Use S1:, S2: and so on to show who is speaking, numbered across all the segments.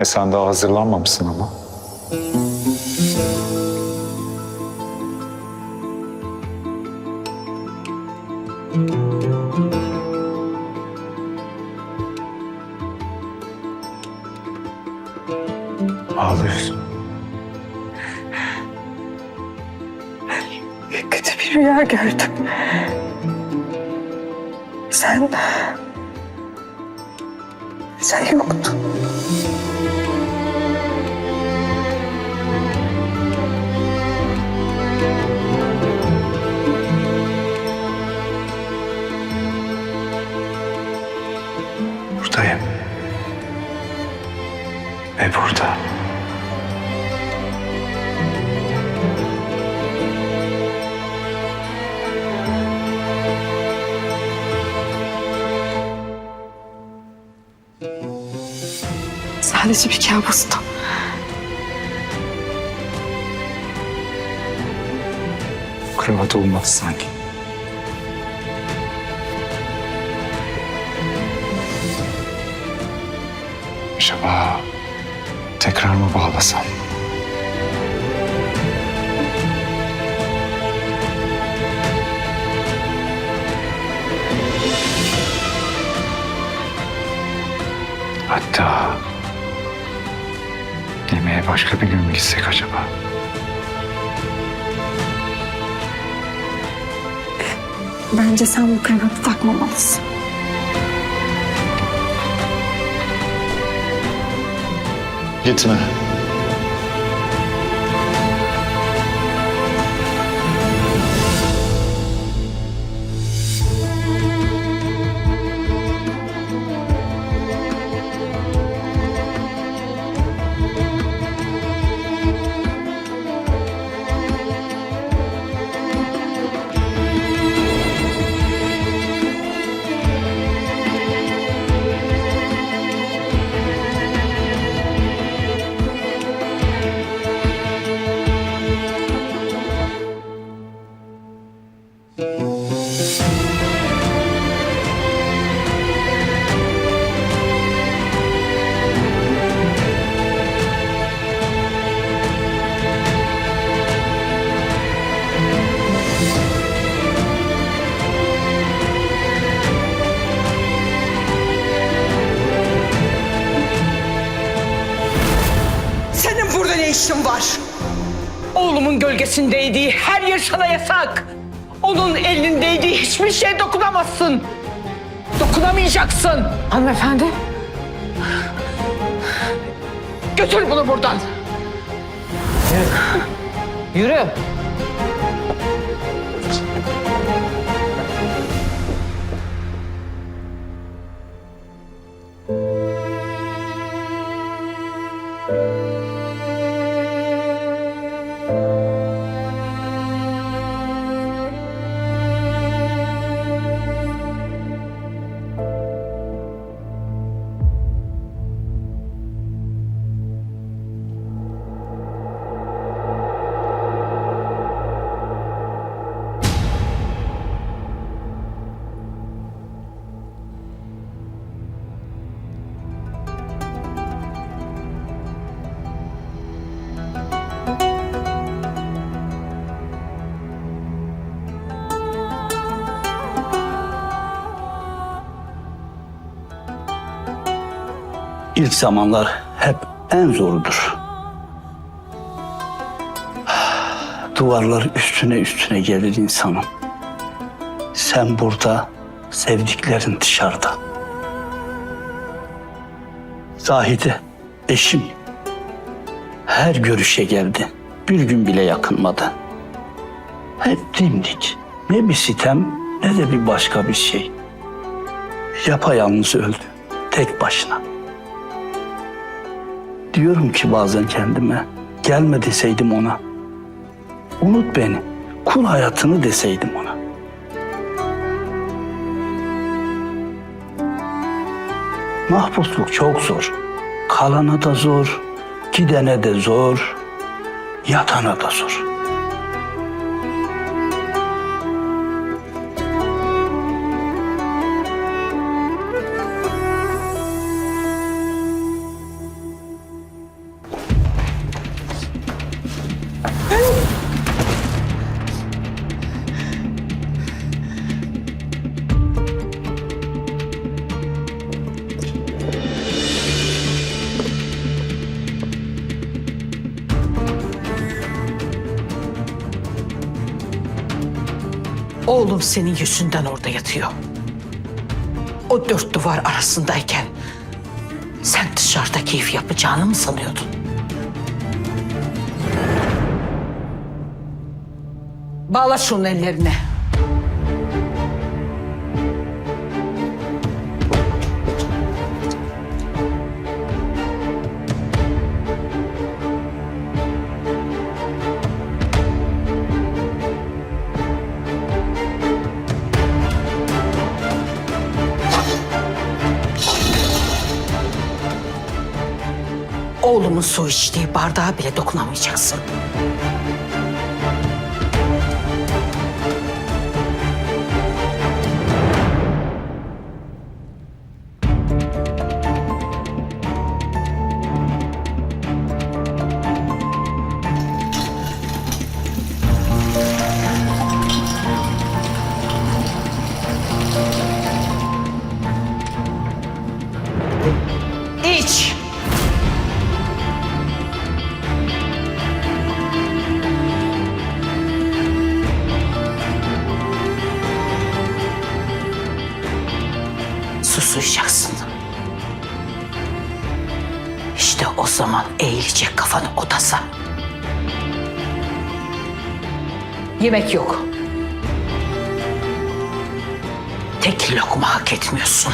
S1: E sen daha hazırlanmamışsın ama. Ağlıyorsun.
S2: Kötü bir rüya gördüm. Sen... Sen yoktun.
S1: Buradayım. Ve burada.
S2: Sadece bir kabustu.
S1: Kravat olmaz sanki. Acaba tekrar mı bağlasam? Hatta yemeğe başka bir gün mü gitsek acaba?
S2: Bence sen bu kravatı takmamalısın.
S1: Gitme.
S3: İşin var? Oğlumun gölgesindeydiği her yer sana yasak. Onun elinin değdiği hiçbir şeye dokunamazsın. Dokunamayacaksın.
S2: Hanımefendi.
S3: Götür bunu buradan. Yürü.
S4: İlk zamanlar hep en zorudur. Duvarlar üstüne üstüne gelir insanın. Sen burada, sevdiklerin dışarıda. Zahide, eşim. Her görüşe geldi. Bir gün bile yakınmadı. Hep dimdik. Ne bir sitem ne de bir başka bir şey. Yapayalnız öldü. Tek başına. Diyorum ki bazen kendime gelme deseydim ona. Unut beni. Kul hayatını deseydim ona. Mahpusluk çok zor. Kalana da zor, gidene de zor, yatana da zor.
S3: Oğlum senin yüzünden orada yatıyor. O dört duvar arasındayken sen dışarıda keyif yapacağını mı sanıyordun? Bağla şunun ellerine. Oğlumun su içtiği bardağa bile dokunamayacaksın. Susayacaksın. İşte o zaman eğilecek kafanı odasa. Yemek yok. Tek lokma hak etmiyorsun.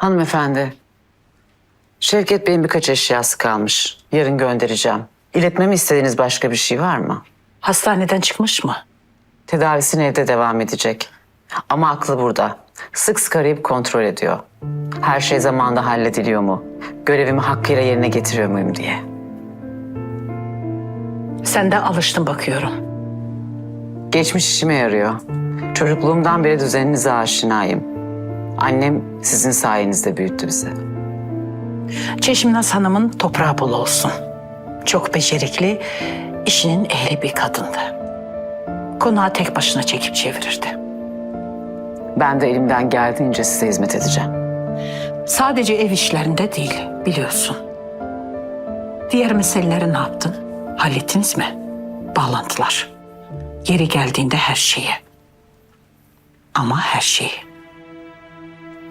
S5: Hanımefendi, Şevket Bey'in birkaç eşyası kalmış. Yarın göndereceğim. İletmemi istediğiniz başka bir şey var mı?
S3: Hastaneden çıkmış mı?
S5: Tedavisine evde devam edecek. Ama aklı burada. Sık sık arayıp kontrol ediyor. Her şey zamanında hallediliyor mu? Görevimi hakkıyla yerine getiriyor muyum diye.
S3: Sen de alıştın bakıyorum.
S5: Geçmiş işime yarıyor. Çocukluğumdan beri düzeninize aşinayım. Annem sizin sayenizde büyüttü bizi.
S3: Çeşimnaz Hanım'ın toprağı bol olsun. Çok becerikli, işinin ehli bir kadındı. Konağı tek başına çekip çevirirdi.
S5: Ben de elimden geldiğince size hizmet edeceğim.
S3: Sadece ev işlerinde değil, biliyorsun. Diğer meseleleri ne yaptın? Hallettiniz mi? Bağlantılar. Yeri geldiğinde her şeyi. Ama her şeyi.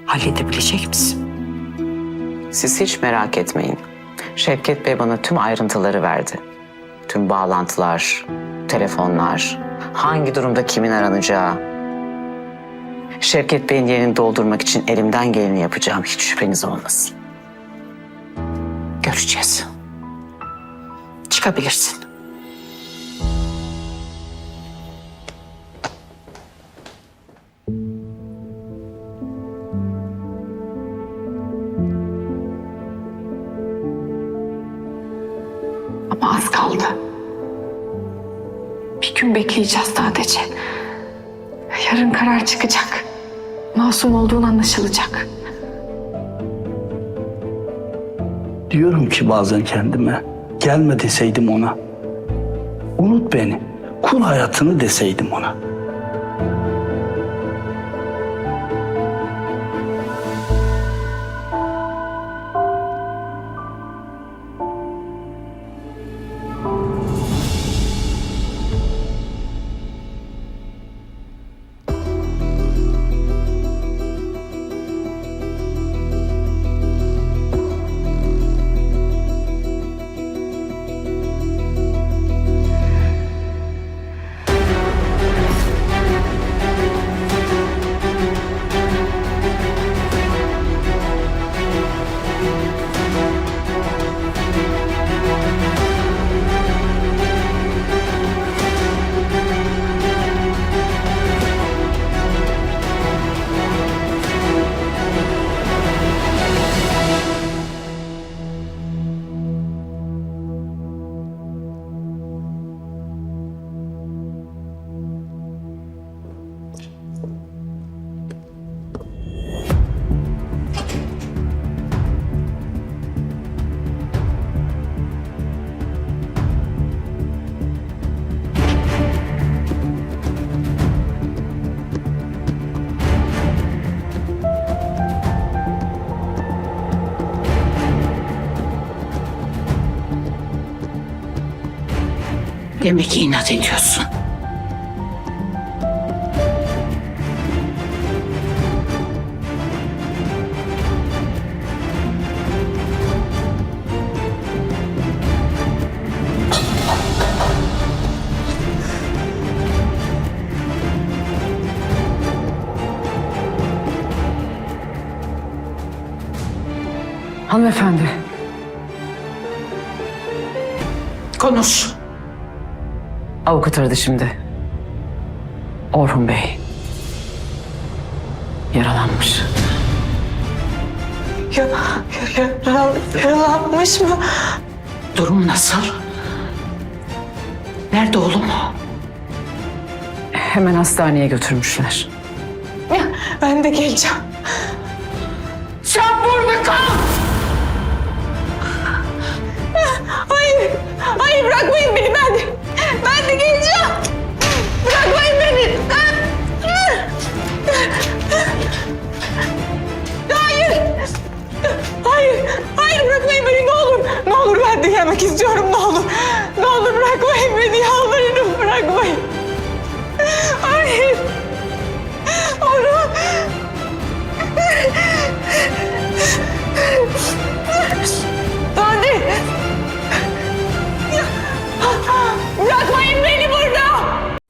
S3: Halledebilecek misin?
S5: Siz hiç merak etmeyin. Şevket Bey bana tüm ayrıntıları verdi. Tüm bağlantılar, telefonlar, hangi durumda kimin aranacağı. Şevket Bey'in yerini doldurmak için elimden geleni yapacağım. Hiç şüpheniz olmasın.
S3: Göreceğiz. Çıkabilirsin.
S2: Bekleyeceğiz sadece. Yarın karar çıkacak. Masum olduğun anlaşılacak.
S4: Diyorum ki bazen kendime gelme deseydim ona. Unut beni. Kul hayatını deseydim ona.
S3: Demek ki inat ediyorsun.
S5: Hanımefendi.
S3: Konuş.
S5: Avukat aradı şimdi. Orhun Bey. Yaralanmış.
S2: Yaralanmış mı?
S3: Durum nasıl? Nerede oğlum?
S5: Hemen hastaneye götürmüşler.
S2: Ben de geleceğim.
S3: Sen burada kal!
S2: Hayır. Hayır bırakmayın beni ben. Ben de geleceğim. Bırakmayın beni. Hayır. Hayır. Hayır bırakmayın beni ne olur. Ne olur ben de gelmek istiyorum ne olur. Ne olur bırakmayın beni yalvarırım bırakmayın.